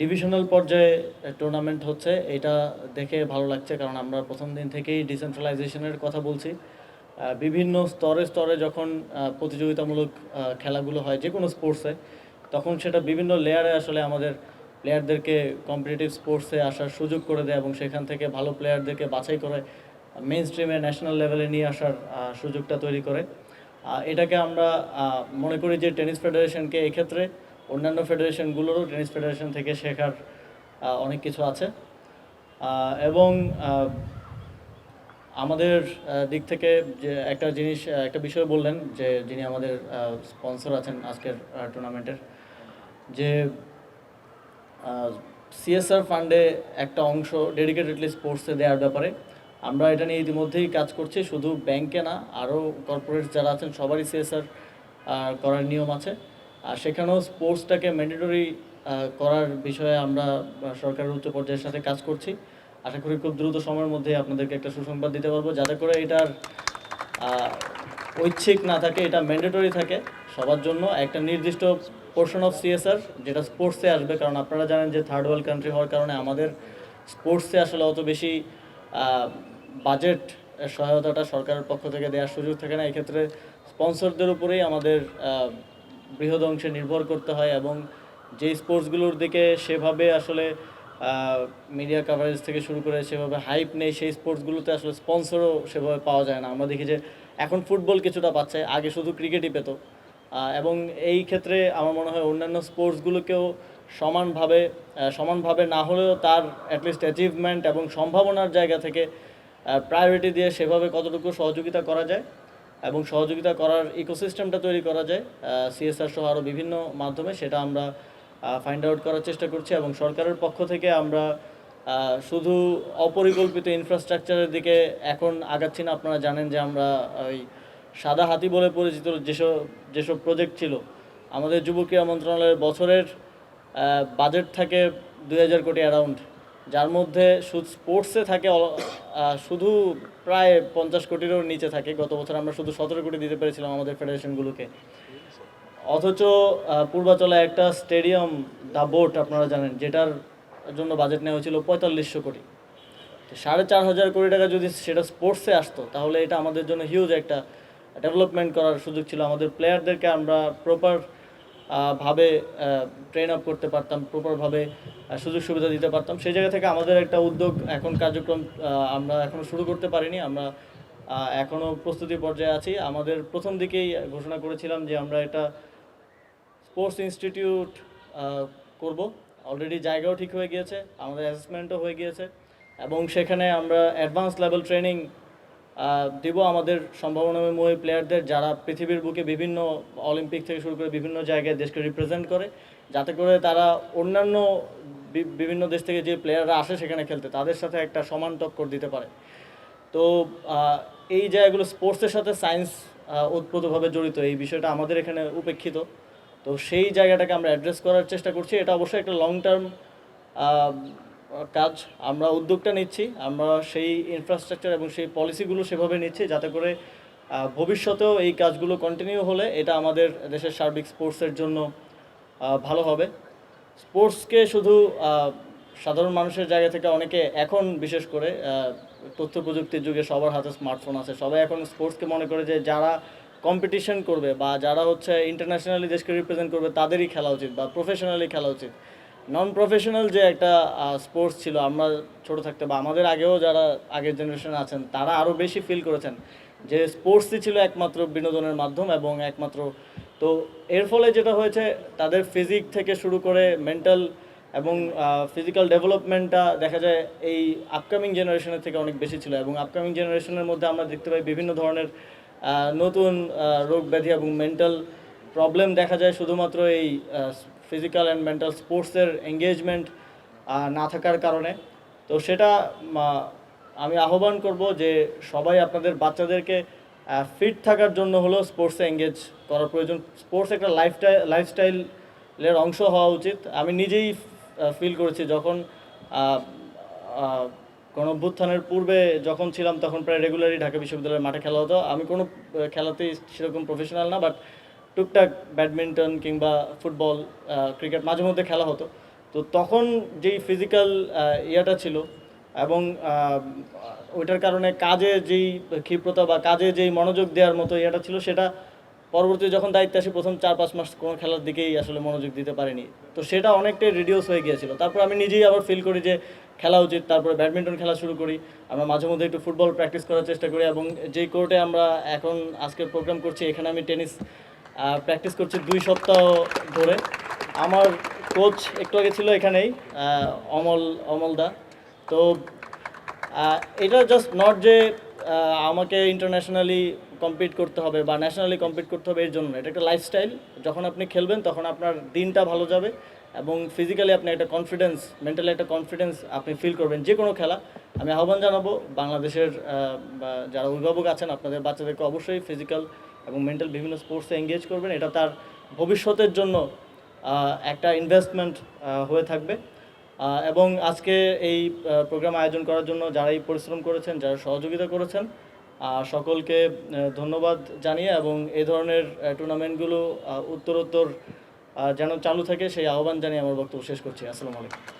Divisional পর্যায়ে tournament হচ্ছে। এটা দেখে ভালো লাগছে কারণ আমরা প্রথম দিন থেকেই ডিসেন্ট্রালাইজেশনের কথা বলছি। বিভিন্ন স্তরে স্তরে যখন প্রতিযোগিতামূলক খেলাগুলো হয় যে কোনো স্পোর্টসে তখন সেটা বিভিন্ন লেয়ারে আসলে আমাদের প্লেয়ারদেরকে কম্পিটিটিভ স্পোর্টসে আসার সুযোগ করে দেয় এবং সেখান থেকে ভালো প্লেয়ারদেরকে বাছাই করে মেইন স্ট্রিমে ন্যাশনাল লেভেলে নিয়ে আসার সুযোগটা তৈরি করে। এটাকে আমরা মনে করি যে টেনিস ফেডারেশনকে এক্ষেত্রে অন্যান্য ফেডারেশনগুলোরও টেনিস ফেডারেশন থেকে শেখার অনেক কিছু আছে। এবং আমাদের দিক থেকে যে একটা জিনিস একটা বিষয় বললেন যে যিনি আমাদের স্পন্সর আছেন আজকের টুর্নামেন্টের, যে সিএসআর ফান্ডে একটা অংশ ডেডিকেটেডলি স্পোর্টসে দেওয়ার ব্যাপারে আমরা এটা নিয়ে ইতিমধ্যেই কাজ করছি। শুধু ব্যাংকে না আরও কর্পোরেট যারা আছেন সবারই সিএসআর করার নিয়ম আছে। আর সেখানেও স্পোর্টসটাকে ম্যান্ডেটরি করার বিষয়ে আমরা সরকারের উচ্চ পর্যায়ের সাথে কাজ করছি। আশা করি খুব দ্রুত সময়ের মধ্যে আপনাদেরকে একটা সুসংবাদ দিতে পারব, যাতে করে এটার ঐচ্ছিক না থাকে, এটা ম্যান্ডেটরি থাকে সবার জন্য। একটা নির্দিষ্ট পোর্শন অফ সিএসআর যেটা স্পোর্টসে আসবে, কারণ আপনারা জানেন যে থার্ড ওয়ার্ল্ড কান্ট্রি হওয়ার কারণে আমাদের স্পোর্টসে আসলে অত বেশি বাজেট সহায়তাটা সরকারের পক্ষ থেকে দেওয়ার সুযোগ থাকে না। এক্ষেত্রে স্পন্সরদের উপরেই আমাদের বৃহৎ অংশে নির্ভর করতে হয় এবং যেই স্পোর্টসগুলোর দিকে সেভাবে আসলে মিডিয়া কাভারেজ থেকে শুরু করে সেভাবে হাইপ নেই, সেই স্পোর্টসগুলোতে আসলে স্পন্সরও সেভাবে পাওয়া যায় না। আমরা দেখি যে এখন ফুটবল কিছুটা পাচ্ছে, আগে শুধু ক্রিকেটই পেত। এবং এই ক্ষেত্রে আমার মনে হয় অন্যান্য স্পোর্টসগুলোকেও সমানভাবে সমানভাবে না হলেও তার অ্যাটলিস্ট অ্যাচিভমেন্ট এবং সম্ভাবনার জায়গা থেকে প্রায়োরিটি দিয়ে সেভাবে কতটুকু সহযোগিতা করা যায় এবং সহযোগিতা করার ইকোসিস্টেমটা তৈরি করা যায়। সিএসআর সহ আরও বিভিন্ন মাধ্যমে সেটা আমরা ফাইন্ড আউট করার চেষ্টা করছি এবং সরকারের পক্ষ থেকে আমরা শুধু অপরিকল্পিত ইনফ্রাস্ট্রাকচারের দিকে এখন আগাচ্ছি না। আপনারা জানেন যে আমরা ওই সাদা হাতি বলে পরিচিত যেসব যেসব প্রজেক্ট ছিল, আমাদের যুব ক্রীড়া মন্ত্রণালয়ের বছরের বাজেট থাকে দুই হাজার কোটি অ্যারাউন্ড যার মধ্যে শুধু স্পোর্টসে থাকে শুধু প্রায় পঞ্চাশ কোটিরও নিচে থাকে। গত বছর আমরা শুধু সতেরো কোটি দিতে পেরেছিলাম আমাদের ফেডারেশনগুলোকে অথচ পূর্বাচলে একটা স্টেডিয়াম দা বোট আপনারা জানেন, যেটার জন্য বাজেট নেওয়া হয়েছিল পঁয়তাল্লিশশো কোটি। সাড়ে চার হাজার কোটি টাকা যদি সেটা স্পোর্টসে আসতো, তাহলে এটা আমাদের জন্য হিউজ একটা ডেভেলপমেন্ট করার সুযোগ ছিল। আমাদের প্লেয়ারদেরকে আমরা প্রপার ভাবে ট্রেন আপ করতে পারতাম প্রপারভাবে সুযোগ সুবিধা দিতে পারতাম। সেই জায়গা থেকে আমাদের একটা উদ্যোগ এখন কার্যক্রম আমরা এখনও শুরু করতে পারিনি। আমরা এখনও প্রস্তুতি পর্যায়ে আছি। আমাদের প্রথম দিকেই ঘোষণা করেছিলাম যে আমরা এটা স্পোর্টস ইনস্টিটিউট করব। অলরেডি জায়গাও ঠিক হয়ে গিয়েছে, আমাদের অ্যাসেসমেন্টও হয়ে গিয়েছে। এবং সেখানে আমরা অ্যাডভান্স লেভেল ট্রেনিং দিব আমাদের সম্ভাবনাময় প্লেয়ারদের যারা পৃথিবীর বুকে বিভিন্ন অলিম্পিক থেকে শুরু করে বিভিন্ন জায়গায় দেশকে রিপ্রেজেন্ট করে, যাতে করে তারা অন্যান্য বিভিন্ন দেশ থেকে যে প্লেয়াররা আসে সেখানে খেলতে, তাদের সাথে একটা সমান টক্কর দিতে পারে। তো এই জায়গাগুলো স্পোর্টসের সাথে সায়েন্স ওতপ্রোতভাবে জড়িত, এই বিষয়টা আমাদের এখানে উপেক্ষিত। তো সেই জায়গাটাকে আমরা অ্যাড্রেস করার চেষ্টা করছি, এটা অবশ্যই একটা লং টার্ম কাজ আমরা উদ্যোগটা নিচ্ছি, আমরা সেই ইনফ্রাস্ট্রাকচার এবং সেই পলিসিগুলো সেভাবে নিচ্ছি যাতে করে ভবিষ্যতেও এই কাজগুলো কন্টিনিউ হলে এটা আমাদের দেশের সার্বিক স্পোর্টসের জন্য ভালো হবে। স্পোর্টসকে শুধু সাধারণ মানুষের জায়গা থেকে অনেকে এখন বিশেষ করে তথ্য প্রযুক্তির যুগে সবার হাতে স্মার্টফোন আছে। সবাই এখন স্পোর্টসকে মনে করে যে যারা কম্পিটিশন করবে বা যারা হচ্ছে ইন্টারন্যাশনালি দেশকে রিপ্রেজেন্ট করবে তাদেরই খেলা উচিত বা প্রফেশনালি খেলা উচিত। নন প্রফেশনাল যে একটা স্পোর্টস ছিল, আমরা ছোট থাকতে বা আমাদের আগেও যারা আগের জেনারেশন আছেন, তারা আরও বেশি ফিল করেছেন যে স্পোর্টসই ছিল একমাত্র বিনোদনের মাধ্যম এবং একমাত্র, তো এর ফলে যেটা হয়েছে, তাদের ফিজিক থেকে শুরু করে মেন্টাল এবং ফিজিক্যাল ডেভেলপমেন্টটা দেখা যায় এই আপকামিং জেনারেশনের থেকে অনেক বেশি ছিল এবং আপকামিং জেনারেশনের মধ্যে আমরা দেখতে পাই বিভিন্ন ধরনের নতুন রোগ ব্যাধি এবং মেন্টাল প্রবলেম দেখা যায় শুধুমাত্র এই ফিজিক্যাল অ্যান্ড মেন্টাল স্পোর্টসের এঙ্গেজমেন্ট না থাকার কারণে। তো সেটা আমি আহ্বান করব যে সবাই আপনাদের বাচ্চাদেরকে ফিট থাকার জন্য হলেও স্পোর্টসে এঙ্গেজ করার প্রয়োজন। স্পোর্টস একটা লাইফস্টাইল লাইফস্টাইলের অংশ হওয়া উচিত। আমি নিজেই ফিল করেছি যখন অভ্যুত্থানের পূর্বে যখন ছিলাম, তখন প্রায় রেগুলারই ঢাকা বিশ্ববিদ্যালয়ের মাঠে খেলা হতো। আমি কোনো খেলাতেই সেরকম প্রফেশনাল না বাট টুকটাক ব্যাডমিন্টন কিংবা ফুটবল ক্রিকেট মাঝে মধ্যে খেলা হতো। তো তখন যেই ফিজিক্যাল ইয়েটা ছিল এবং ওইটার কারণে কাজে যেই ক্ষিপ্রতা বা কাজে যেই মনোযোগ দেওয়ার মতো ইয়েটা ছিল, সেটা পরবর্তী যখন দায়িত্বে আসি, প্রথম চার পাঁচ মাস কোনো খেলার দিকেই আসলে মনোযোগ দিতে পারিনি। তো সেটা অনেকটাই রিডিউস হয়ে গিয়েছিল। তারপর আমি নিজেই আবার ফিল করি যে খেলা উচিত, তারপরে ব্যাডমিন্টন খেলা শুরু করি। আমরা মাঝে মধ্যে একটু ফুটবল প্র্যাকটিস করার চেষ্টা করি এবং যেই কোর্টে আমরা এখন আজকের প্রোগ্রাম করছি, এখানে আমি টেনিস প্র্যাকটিস করছি দুই সপ্তাহ ধরে। আমার কোচ একটু আগে ছিল এখানেই অমল অমলদা তো এটা জাস্ট নট যে আমাকে ইন্টারন্যাশনালি কম্পিট করতে হবে বা ন্যাশনালি কম্পিট করতে হবে এর জন্য। এটা একটা লাইফস্টাইল যখন আপনি খেলবেন, তখন আপনার দিনটা ভালো যাবে এবং ফিজিক্যালি আপনি একটা কনফিডেন্স মেন্টালি একটা কনফিডেন্স আপনি ফিল করবেন যে কোনো খেলা। আমি আহ্বান জানাব বাংলাদেশের যারা অভিভাবক আছেন, আপনাদের বাচ্চাদেরকে অবশ্যই ফিজিক্যাল এবং মেন্টাল বিভিন্ন স্পোর্টসে এঙ্গেজ করবেন। এটা তার ভবিষ্যতের জন্য একটা ইনভেস্টমেন্ট হয়ে থাকবে। এবং আজকে এই প্রোগ্রাম আয়োজন করার জন্য যারা এই পরিশ্রম করেছেন, যারা সহযোগিতা করেছেন সকলকে ধন্যবাদ জানিয়ে এবং এ ধরনের টুর্নামেন্টগুলো উত্তরোত্তর যেন চালু থাকে সেই আহ্বান জানিয়ে আমার বক্তব্য শেষ করছি। আসসালামু আলাইকুম।